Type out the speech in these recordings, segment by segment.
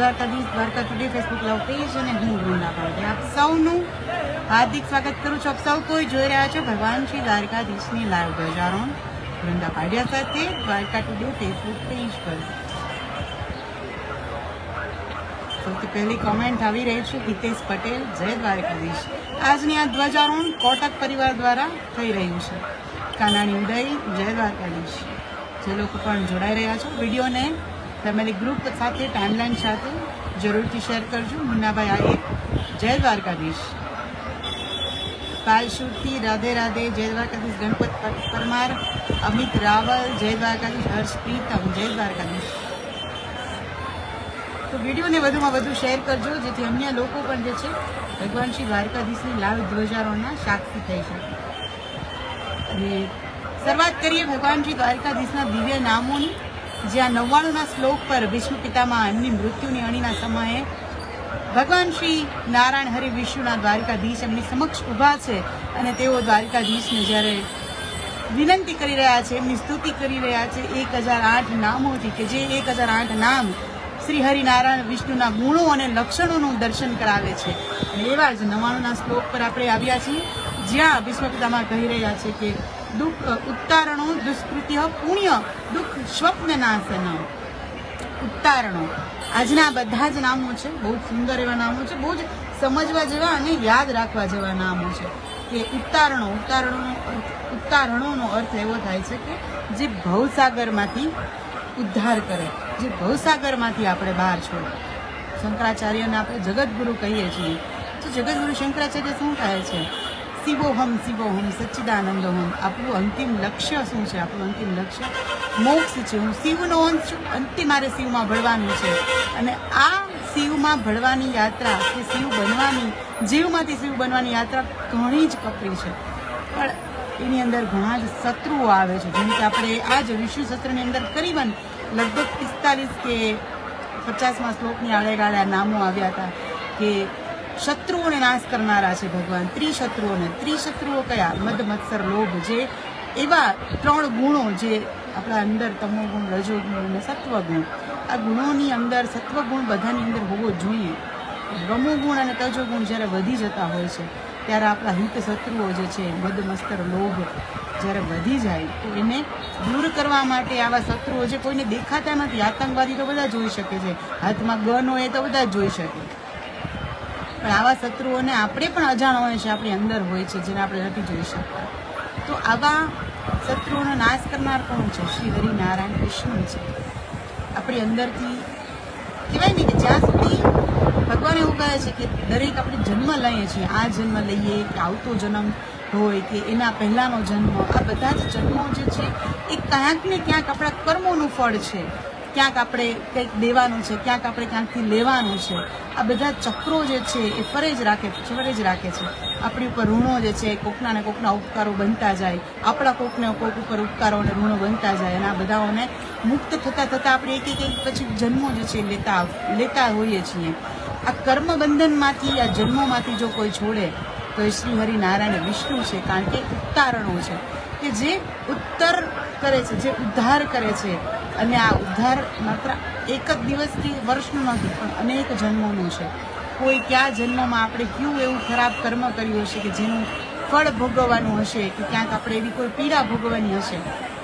Dwarkadhish Dwarka today Facebook live page અને હું વૃંદા પાડે. આપ સૌનું હાર્દિક સ્વાગત કરું છું. આપ સૌ કોઈ જોઈ રહ્યા છો ભગવાન શ્રી દ્વારકાધીશની લાઈવ ધ્વજારોહણ. વૃંદા પાડ્યા સાથે દ્વારકા ટુડે ફેસબુક પેજ પર. સૌથી પહેલી કોમેન્ટ આવી રહી છે હિતેશ પટેલ, જય દ્વારકાધીશ. આજની આ ધ્વજારોહણ કોટક પરિવાર દ્વારા થઈ રહ્યું છે. કાનાણી ઉદય, જય દ્વારકાધીશ. જે લોકો પણ જોડાઈ રહ્યા છો. વિડીયોને ફેમિલી ગ્રુપ સાથે ટાઈમલાઈન સાથે જરૂરથી શેર કરજો. મુન્નાભાઈ એક જય દ્વારકાધીશ. પાલશુરથી રાધે રાધે, જય દ્વારકાધીશ. ગણપત પરમાર, અમિત રાવલ, જય દ્વારકાધીશ. હર્ષ પ્રીતમ જય દ્વારકાધીશ. તો વિડીયોને વધુમાં વધુ શેર કરજો, જેથી અન્ય લોકો પણ જે છે, ભગવાન શ્રી દ્વારકાધીશની લાભ ધ્વજારોના સાક્ષી થઈ શકે. અને શરૂઆત કરીએ ભગવાન શ્રી દ્વારકાધીશના દિવ્ય નામોની. જ્યાં નવ્વાણુંના શ્લોક પર વિષ્ણુ પિતામાં એમની મૃત્યુની અણીના સમયે ભગવાન શ્રી નારાયણ હરિ વિષ્ણુના દ્વારિકાધીશ એમની સમક્ષ ઊભા છે અને તેઓ દ્વારિકાધીશને જ્યારે વિનંતી કરી રહ્યા છે, એમની સ્તુતિ કરી રહ્યા છે, એક હજાર આઠ નામોથી કે જે એક હજાર આઠ નામ શ્રી હરિનારાયણ વિષ્ણુના ગુણો અને લક્ષણોનું દર્શન કરાવે છે. અને એવા જ નવાણુંના શ્લોક પર આપણે આવ્યા છીએ. જ્યાં વિશ્વપિતામાં કહી રહ્યા છે કે દુઃખ ઉત્તારણો દુષ્કૃત્ય પુણ્ય, દુઃખ, સ્વપ્ન નાશન ઉત્તારણો. આજના બધા જ નામો છે, બહુ જ સુંદર એવા નામો છે, બહુ જ સમજવા જેવા અને યાદ રાખવા જેવા નામો છે. કે ઉત્તારણો, ઉત્તારણોનો ઉત્તારણોનો અર્થ એવો થાય છે કે જે ભવસાગરમાંથી ઉદ્ધાર કરે, જે ભવસાગરમાંથી આપણે બહાર છોડે. શંકરાચાર્યને આપણે જગતગુરુ કહીએ છીએ. તો જગતગુરુ શંકરાચાર્ય શું કહે છે? શિવોહમ શિવોહમ સચ્ચિદાનંદોહમ આપણું અંતિમ લક્ષ્ય શું છે? આપણું અંતિમ લક્ષ્ય મોક્ષ છે. હું શિવનો અંશ છું. અંતિમ મારે શિવમાં ભળવાનું છે. અને આ શિવમાં ભળવાની યાત્રા કે શિવ બનવાની, જીવમાંથી શિવ બનવાની યાત્રા ઘણી જ કપરી છે. પણ એની અંદર ઘણા જ શત્રુઓ આવે છે. જેમ કે આપણે આ જ વિષ્ણુ સત્રની અંદર કરીબન લગભગ પિસ્તાલીસ કે પચાસમાં શ્લોકની આડેગાળે નામો આવ્યા હતા કે શત્રુઓને નાશ કરનારા છે ભગવાન. ત્રિશત્રુઓને. ત્રિશત્રુઓ કયા? મદ, મત્સર, લોભ જે એવા ત્રણ ગુણો જે આપણા અંદર તમો ગુણ રજો ગુણ અને સત્વગુણ. આ ગુણોની અંદર સત્વગુણ બધાની અંદર હોવો જોઈએ. રમો ગુણ અને તજો ગુણ જ્યારે વધી જતા હોય છે, ત્યારે આપણા હિત શત્રુઓ જે છે મદમસ્તર લોભ જ્યારે વધી જાય, તો એને દૂર કરવા માટે આવા શત્રુઓ જે કોઈને દેખાતા નથી, આતંકવાદી તો બધા જોઈ શકે છે. હાથમાં ગન હોય તો બધા જોઈ શકે. પણ આવા શત્રુઓને આપણે પણ અજાણ હોય છે, આપણી અંદર હોય છે, જેને આપણે નથી જોઈ શકતા. તો આવા શત્રુઓનો નાશ કરનાર કોણ છે? શ્રી હરિનારાયણ વિષ્ણુ છે. આપણી અંદરથી કહેવાય ને કે જ્યાં સુધી ભગવાન એવું કહે છે કે દરેક આપણે જન્મ લઈએ છીએ, આ જન્મ લઈએ કે આવતો જન્મ હોય કે એના પહેલાંનો જન્મ, આ બધા જ જન્મો જે છે, એ ક્યાંક ને ક્યાંક આપણા કર્મોનું ફળ છે. ક્યાંક આપણે કંઈક દેવાનું છે, ક્યાંક આપણે ક્યાંકથી લેવાનું છે. આ બધા ચક્રો જે છે એ ફરે જ રાખે, ફરે જ રાખે છે. આપણી ઉપર ઋણો જે છે કોકના ને કોકના ઉપકારો બનતા જાય. આપણા કોકને કોક ઉપર ઉપકારો અને ઋણો બનતા જાય અને આ બધાઓને મુક્ત થતાં થતાં આપણે એક એક પછી જન્મો જે છે લેતા લેતા હોઈએ છીએ. આ કર્મબંધનમાંથી, આ જન્મોમાંથી જો કોઈ છોડે, તો એ શ્રી હરિનારાયણ વિષ્ણુ છે કારણ કે ઉત્તારણો છે કે જે ઉત્તર કરે છે, જે ઉદ્ધાર કરે છે. અને આ ઉદ્ધાર માત્ર એક જ દિવસથી વર્ષનું નથી, પણ અનેક જન્મોનું છે. કોઈ કયા જન્મમાં આપણે કયું એવું ખરાબ કર્મ કર્યું હશે કે જેનું ફળ ભોગવવાનું હશે, કે ક્યાંક આપણે એવી કોઈ પીડા ભોગવવાની હશે.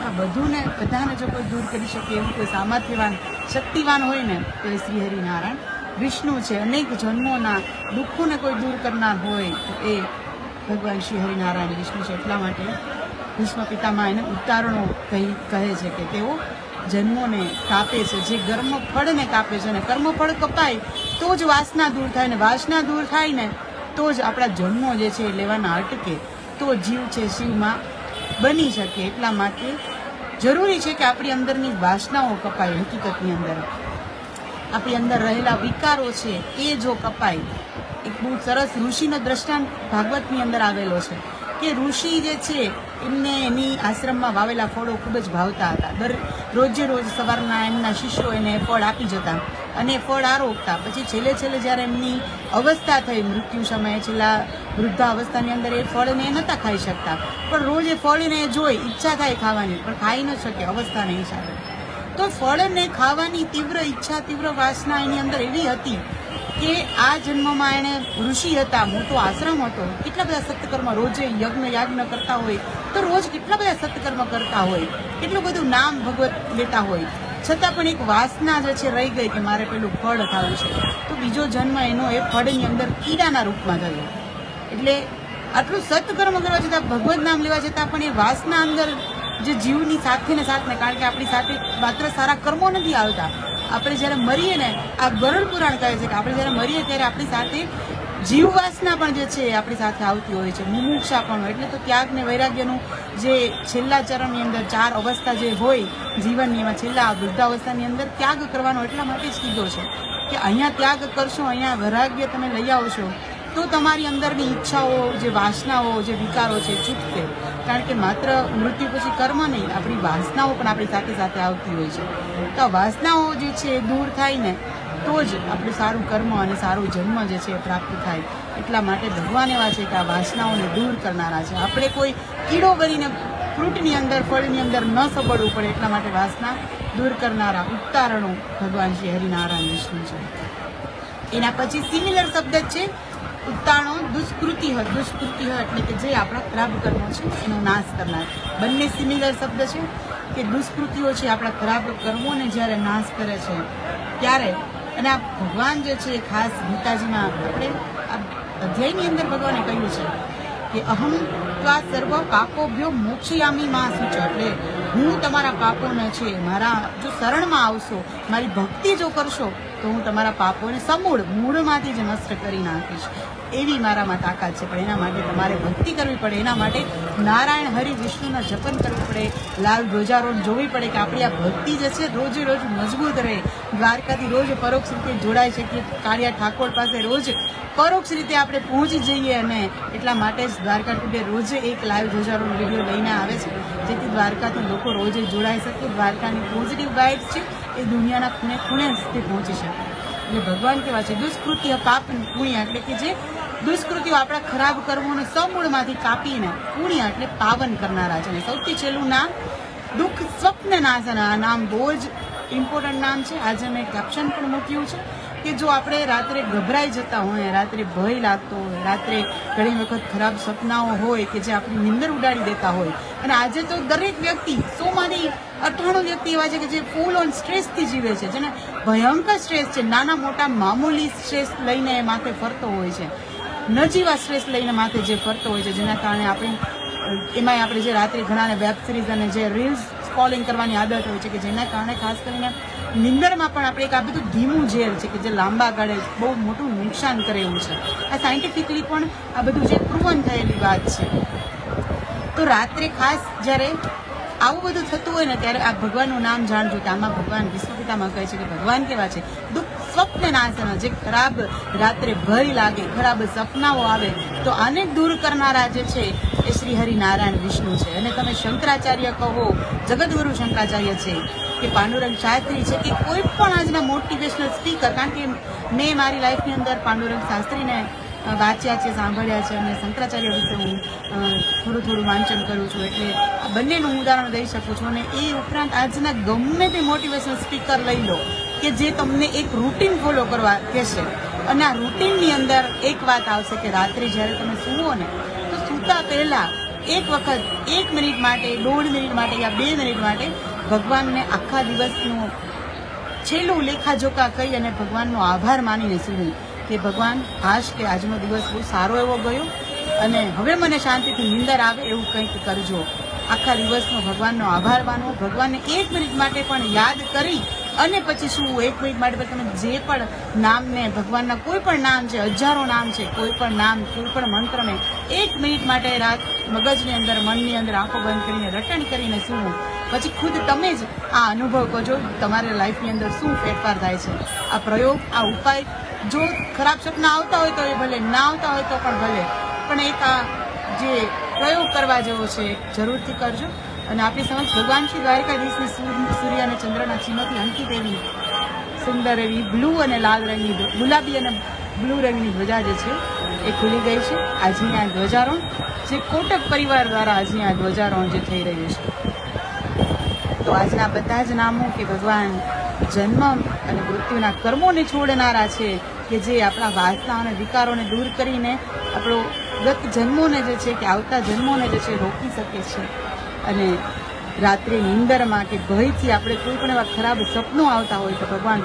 આ બધુંને બધાને જો કોઈ દૂર કરી શકે, એવું કોઈ સામર્થ્યવાન, શક્તિવાન હોય ને, તો એ શ્રી હરિનારાયણ વિષ્ણુ છે. અનેક જન્મોના દુઃખોને કોઈ દૂર કરનાર હોય, તો એ ભગવાન શ્રી હરિનારાયણ વિષ્ણુ છે. એટલા માટે ભીષ્મ પિતામાં એને ઉત્તારણો કહી, કહે છે કે તેઓ જન્મોને કાપે છે. જે કર્મ ફળને કાપે છે અને કર્મફળ કપાય, તો જ વાસના દૂર થાય ને વાસના દૂર થાય ને તો જ આપણા જન્મો જે છે એ લેવાના અટકે. તો જીવ છે શિવમાં બની શકે એટલા માટે જરૂરી છે કે આપણી અંદરની વાસનાઓ કપાય, હકીકતની અંદર. આપણી અંદર રહેલા વિકારો છે એ જો કપાય, એક બહુ સરસ ઋષિનો દ્રષ્ટાંત ભાગવતની અંદર આવેલો છે કે ઋષિ જે છે એમને એની આશ્રમમાં વાવેલા ફળો ખૂબ જ ભાવતા હતા. દર રોજે રોજ સવારના એમના શિષ્યો એને ફળ આપી જતા અને ફળ આરોગતા પછી છેલ્લે છેલ્લે જ્યારે એમની અવસ્થા થઈ મૃત્યુ સમયે છેલ્લા વૃદ્ધા અવસ્થાની અંદર એ ફળને એ નહોતા ખાઈ શકતા. પણ રોજ એ ફળને જોઈ ઈચ્છા થાય ખાવાની, પણ ખાઈ ન શકે અવસ્થાને હિસાબે. તો ફળને ખાવાની તીવ્ર ઈચ્છા, તીવ્ર વાસના એની અંદર એવી હતી કે આ જન્મમાં એણે ઋષિ હતા, મોટો આશ્રમ હતો. કેટલા બધા સત્કર્મ રોજે યજ્ઞ યાજ્ઞ કરતા હોય, તો રોજ કેટલા બધા સત્કર્મ કરતા હોય, કેટલું બધું નામ ભગવત લેતા હોય. છતાં પણ એક વાસના જે છે રહી ગઈ કે મારે પેલું ફળ ખાવું છે. તો બીજો જન્મ એનો એ ફળની અંદર કીડાના રૂપમાં થયો. એટલે આટલું સત્કર્મ કરવા છતાં ભગવત નામ લેવા છતાં પણ એ વાસના અંદર જે જીવની સાથે ને સાથે ને કારણ કે આપણી સાથે માત્ર સારા કર્મો નથી આવતા. આપણે જ્યારે મરીએ ને, આ ગરુડ પુરાણ કહે છે કે આપણે જ્યારે મરીએ ત્યારે આપણી સાથે જીવવાસના પણ જે છે એ આપણી સાથે આવતી હોય છે. મુમુક્ષા પણ હોય. એટલે તો ત્યાગ ને વૈરાગ્યનું જે છેલ્લા ચરણની અંદર ચાર અવસ્થા જે હોય જીવનની, એમાં છેલ્લા વૃદ્ધાવસ્થાની અંદર ત્યાગ કરવાનો એટલા માટે જ કીધો છે કે અહીંયા ત્યાગ કરશો, અહીંયા વૈરાગ્ય તમે લઈ આવશો. તો તમારી અંદરની ઈચ્છાઓ, જે વાસનાઓ, જે વિકારો છે છૂટશે કારણ કે માત્ર મૃત્યુ પછી કર્મ નહીં, આપણી વાસનાઓ પણ આપણી સાથે સાથે આવતી હોય છે. તો આ વાસનાઓ જે છે દૂર થાય ને, તો જ આપણું સારું કર્મ અને સારું જન્મ જે છે પ્રાપ્ત થાય. એટલા માટે ભગવાન એવા છે કે આ વાસનાઓને દૂર કરનારા છે. આપણે કોઈ કીડો કરીને ફ્રૂટની અંદર, ફળની અંદર ન સબડવું પડે, એટલા માટે વાસના દૂર કરનારા ઉત્તારણો ભગવાન શ્રી હરિનારાયણ વિષ્ણુ છે. એના પછી સિમિલર શબ્દ છે ઉત્તાણો, દુષ્કૃતિ હ દુષ્કૃતિ હ એટલે કે જે આપણા ખરાબ કર્મો છે, એનો નાશ કરનાર. બંને સિમિલર શબ્દ છે કે દુષ્કૃતિઓ છે આપણા ખરાબ કર્મોને જ્યારે નાશ કરે છે, ત્યારે અને આ ભગવાન જે છે એ ખાસ ગીતાજીમાં આપણે આ અધ્યાયની અંદર ભગવાને કહ્યું છે કે અહમ ત્વા સર્વ પાપોભ્યો મોક્ષયામી માં સૂચ એટલે હું તમારા પાપોને છે, મારા જો શરણમાં આવશો, મારી ભક્તિ જો કરશો તો હું તમારા પાપોને સમૂળ મૂળમાંથી જ નષ્ટ કરી નાખીશ. એવી મારામાં તાકાત છે, પણ એના માટે તમારે ભક્તિ કરવી પડે. એના માટે નારાયણ હરિ વિષ્ણુના જપન કરવું પડે. લાલ ધ્વજારોહણ જોવી પડે કે આપણી આ ભક્તિ જે છે, રોજે રોજ મજબૂત રહે. દ્વારકાથી રોજ પરોક્ષ રીતે જોડાઈ શકીએ. કાળિયા ઠાકોર પાસે રોજ પરોક્ષ રીતે આપણે પહોંચી જઈએ અને એટલા માટે જ દ્વારકા ટુડે રોજે એક લાઈવ ધ્વજારોહણ વીડિયો લઈને આવે છે, જેથી દ્વારકાથી લોકો રોજે જોડાઈ શકે. દ્વારકાની પોઝિટિવ વાઇબ્સ છે એ દુનિયાના ખૂણે ખૂણે તે પહોંચી શકે. એટલે ભગવાન કેવા છે દુષ્કૃત્ય પાપ પુણ્ય એટલે કે જે દુષ્કૃતિઓ આપણા ખરાબ કર્મોને સમૂળમાંથી કાપીને પુણ્ય એટલે પાવન કરનારા છે. અને સૌથી છેલ્લું નામ, દુઃખ સ્વપ્ન નાશન નામ બહુ જ ઇમ્પોર્ટન્ટ નામ છે. આજે મેં કેપ્શન પણ મૂક્યું છે. કે જો આપણે રાત્રે ગભરાઈ જતા હોય, રાત્રે ભય લાગતો હોય, રાત્રે ઘણી વખત ખરાબ સપનાઓ હોય કે જે આપણી નિંદર ઉડાડી દેતા હોય. અને આજે તો દરેક વ્યક્તિ સોમાંથી અઠાણું વ્યક્તિ એવા છે કે જે ફૂલ ઓન સ્ટ્રેસથી જીવે છે, જેને ભયંકર સ્ટ્રેસ છે. નાના મોટા મામૂલી સ્ટ્રેસ લઈને એ માથે ફરતો હોય છે. નજીવા સ્ટ્રેસ લઈને માથે જે ફરતો હોય છે, જેના કારણે આપણે, એમાંય આપણે જે રાત્રે ઘણાને વેબ સિરીઝ અને જે રીલ્સ સ્કોલિંગ કરવાની આદત હોય છે કે જેના કારણે ખાસ કરીને નિંદરમાં પણ આપણે એક આ બધું ધીમું ઝેર છે કે જે લાંબા ગાળે બહુ મોટું નુકસાન કરે એવું છે. આ સાયન્ટિફિકલી પણ આ બધું જે પ્રૂવન થયેલી વાત છે. તો રાત્રે ખાસ જ્યારે આવું બધું થતું હોય ને ત્યારે આ ભગવાનનું નામ જાણજો કે આમાં ભગવાન વિશ્વપિતામાં કહે છે કે ભગવાન કેવા છે. દુઃખ સ્વપ્ન નાશન જે ખરાબ રાત્રે ભય લાગે, ખરાબ સપનાઓ આવે, તો આને દૂર કરનારા જે છે એ શ્રી હરિનારાયણ વિષ્ણુ છે. અને તમે શંકરાચાર્ય કહો, જગદગુરુ શંકરાચાર્ય છે, કે પાંડુરંગ શાસ્ત્રી છે કે કોઈ પણ આજના મોટિવેશનલ સ્પીકર કારણ કે મેં મારી લાઈફની અંદર પાંડુરંગ શાસ્ત્રીને વાંચ્યા છે, સાંભળ્યા છે અને શંકરાચાર્ય વિશે હું થોડું થોડું વાંચન કરું છું એટલે આ બંનેનું ઉદાહરણ દઈ શકું છું અને એ ઉપરાંત આજના ગમે તે મોટિવેશનલ સ્પીકર લઈ લો કે જે તમને એક રૂટીન ફોલો કરવા કહેશે. અને આ રૂટીનની અંદર એક વાત આવશે કે રાત્રે જ્યારે તમે સૂવો ને, તો સૂતા પહેલા એક વખત એક મિનિટ માટે, દોઢ મિનિટ માટે યા બે મિનિટ માટે ભગવાનને આખા દિવસનું છેલ્લું લેખાજોખા કહી અને ભગવાનનો આભાર માનીને સૂવું. કે ભગવાન આશ કે આજનો દિવસ બહુ સારો એવો ગયો અને હવે મને શાંતિથી નિંદર આવે એવું કંઈક કરજો. આખા દિવસનો ભગવાનનો આભાર માનો. ભગવાનને એક મિનિટ માટે પણ યાદ કરી અને પછી શું, એક મિનિટ માટે તમે જે પણ નામને, ભગવાનના કોઈ પણ નામ છે, હજારો નામ છે, કોઈ પણ નામ, કોઈ પણ મંત્રને એક મિનિટ માટે રાત મગજની અંદર, મનની અંદર આંખો બંધ કરીને, રટણ કરીને શું? પછી ખુદ તમે જ આ અનુભવ કરજો તમારી લાઈફની અંદર શું ફેરફાર થાય છે. આ પ્રયોગ, આ ઉપાય જો ખરાબ સપના આવતા હોય તો એ ભલે ના આવતા હોય તો પણ ભલે. પણ એક આ જે પ્રયોગ કરવા જેવો છે, જરૂરથી કરજો. અને આપણી સમજ ભગવાન શ્રી દ્વારકાધીશની સૂર્ય અને ચંદ્રના ચિહ્નથી અંકિત એવી સુંદર એવી બ્લુ અને લાલ રંગની ગુલાબી અને બ્લુ રંગની ધ્વજા જે છે, એ ખુલી ગઈ છે. આજની આ ધ્વજારોહણ, જે કોટક પરિવાર દ્વારા આજની આ ધ્વજારોહણ જે થઈ રહ્યું છે. તો આજના બધા જ નામો કે ભગવાન જન્મ અને મૃત્યુના કર્મોને છોડનારા છે કે જે આપણા વાસના અને વિકારોને દૂર કરીને આપણો ગત જન્મોને જે છે કે આવતા જન્મોને જે છે રોકી શકે છે. અને રાત્રે નિંદરમાં કે ભયથી આપણે કોઈ પણ એવા ખરાબ સપનો આવતા હોય તો ભગવાન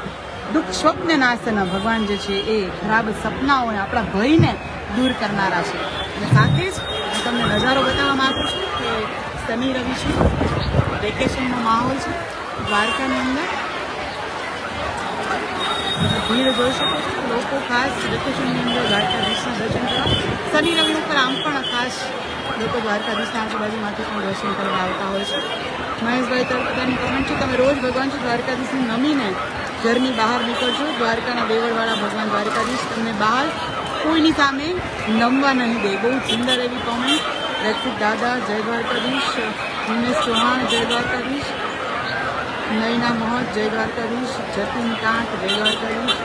દુઃખ સ્વપ્ન નાશના ભગવાન જે છે એ ખરાબ સપનાઓને આપણા ભયને દૂર કરનારા છે. અને સાથે જ હું તમને નજારો બતાવવા માગું છું કે શનિ રવિ છે. વેકેશનનો માહોલ છે. દ્વારકાની અંદર. ભીડ જોઈ લોકો ખાસ વેકેશનની અંદર દ્વારકાધીશના દર્શન કરવા. શનિ રવિ ઉપર આમ પણ ખાસ લોકો દ્વારકાધીશના આજુબાજુમાંથી પણ દર્શન કરવા આવતા હોય છે. મહેશભાઈ તરફદારની કમેન્ટ છે, તમે રોજ ભગવાન શ્રી દ્વારકાધીશને નમીને ઘરની બહાર નીકળજો. દ્વારકાના દેવળવાળા ભગવાન દ્વારકાધીશ તમને બહાર કોઈની સામે નમવા નહીં દે. બહુ સુંદર એવી કોમેન્ટ રક્ષિત દાદા, જય દ્વારકાધીશ. ઉમેશ ચૌહાણ, જય દ્વારકાધીશ. નયના મોહન જય દ્વારકાધીશ જતીન કાંત જય દ્વારકાધીશ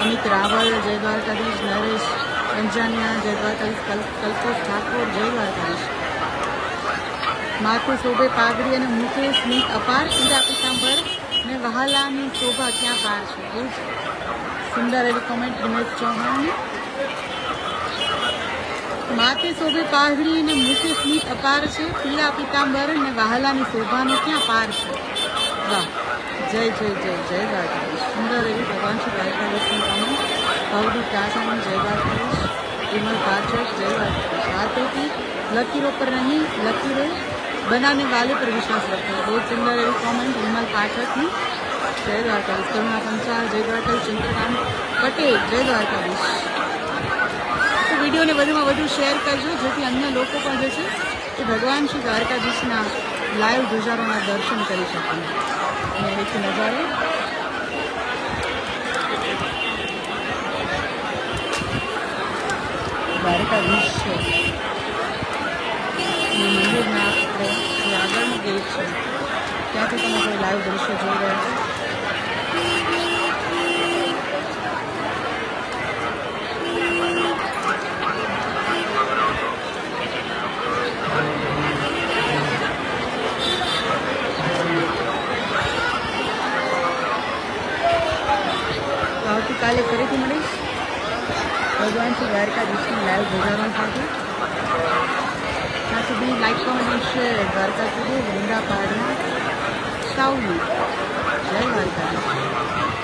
અમિત રાવલ જય દ્વારકાધીશ નરેશ પંજાનિયા જય દ્વારકાધીશ કલ- કલ્પેશ ઠાકોર જય દ્વારકાધીશ માથે શોભે પાઘડી અને મુકેશ સ્મિત અપાર. પીડા પીતાંબર ને વહાલાની શોભા ક્યાં પાર છે? બહુ સુંદર એવી કોમેન્ટ દિનેશ ચૌહાણ માથે શોભે પાઘડી અને મુખે સ્મિત અપાર છે. પીળા પિતાંબર ને વાહલાની શોભાનો ક્યાં પાર છે? વાહ. જય જય જય જય દ્વારકાધીશ. સુંદર એવી ભગવાન શ્રી દ્વારકાધીશની તમે ભવદીપ દાસાની જય દ્વારકાધીશ. વિમલ પાઠક જય દ્વારકાધીશ. હાથોથી લકીરો પર નહીં લકીરો બનાને વાલે પર વિશ્વાસ રખો. બહુ સુંદર એવી કોમેન્ટ વિમલ પાઠકની. જય દ્વારકાધીશ. કરુણા પંચાલ જય દ્વારકાધીશ. ચંદ્રકાંત પટેલ. જય દ્વારકાધીશ. વિડીયોને વધુમાં વધુ શેર કરજો, જેથી અન્ય લોકો પણ જે છે એ ભગવાન શ્રી દ્વારકાધીશના લાઈવ ધ્વજારોના દર્શન કરી શકે. અને એક નજારો. દ્વારકાધીશ છે. મંદિરના આપણે જે આગળનું ગેટ છે, ત્યાંથી તમે કોઈ લાઈવ દૃશ્ય જોઈ રહ્યા છો ભગવાન શ્રી દ્વારકાધીશની લાઈવ ધ્વજારોહણ સાથે ત્યાં સુધી લાઈક કોમેન્ટ અને શેર દ્વારકા સુધી વૃંદા પાડના સૌની જય દ્વારકાધીશ